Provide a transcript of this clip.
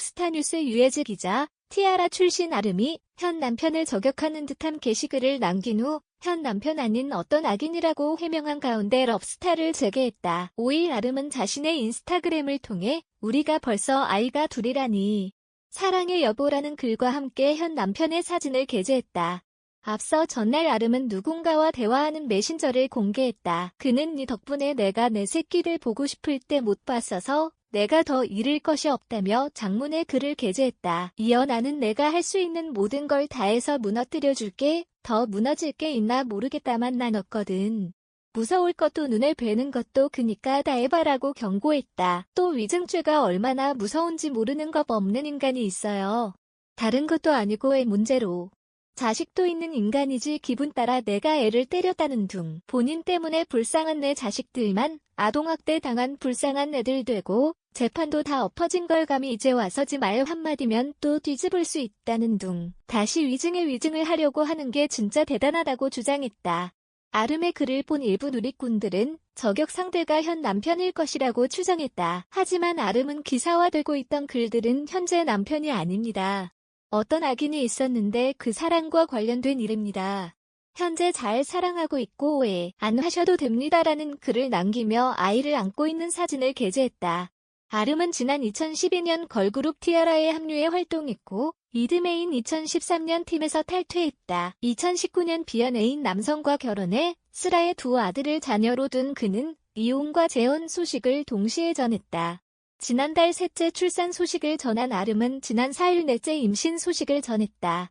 스타뉴스 유해즈 기자, 티아라 출신 아름이 현 남편을 저격하는 듯한 게시글을 남긴 후 현 남편 아닌 어떤 악인이라고 해명한 가운데 럽스타를 재개했다. 5일 아름은 자신의 인스타그램을 통해 우리가 벌써 아이가 둘이라니 사랑의 여보라는 글과 함께 현 남편의 사진을 게재했다. 앞서 전날 아름은 누군가와 대화하는 메신저를 공개했다. 그는 네 덕분에 내가 내 새끼를 보고 싶을 때 못 봤어서 내가 더 잃을 것이 없다며 장문의 글을 게재했다. 이어 나는 내가 할 수 있는 모든 걸 다해서 무너뜨려 줄게. 더 무너질 게 있나 모르겠다만 난 없거든. 무서울 것도 눈에 뵈는 것도 그니까 다 해봐라고 경고했다. 또 위증죄가 얼마나 무서운지 모르는 것 없는 인간이 있어요. 다른 것도 아니고 의 문제로. 자식도 있는 인간이지 기분 따라 내가 애를 때렸다는 둥. 본인 때문에 불쌍한 내 자식들만 아동학대 당한 불쌍한 애들 되고 재판도 다 엎어진 걸 감히 이제 와서 지 말 한마디면 또 뒤집을 수 있다는 둥. 다시 위증에 위증을 하려고 하는 게 진짜 대단하다고 주장했다. 아름의 글을 본 일부 누리꾼들은 저격 상대가 현 남편일 것이라고 추정했다. 하지만 아름은 기사화되고 있던 글들은 현재 남편이 아닙니다. 어떤 악인이 있었는데 그 사랑과 관련된 일입니다. 현재 잘 사랑하고 있고 오해 안 하셔도 됩니다라는 글을 남기며 아이를 안고 있는 사진을 게재했다. 아름은 지난 2012년 걸그룹 티아라에 합류해 활동했고 이드메인 2013년 팀에서 탈퇴했다. 2019년 비연애인 남성과 결혼해 슬아의 두 아들을 자녀로 둔 그는 이혼과 재혼 소식을 동시에 전했다. 지난달 셋째 출산 소식을 전한 아름은 지난 4일 넷째 임신 소식을 전했다.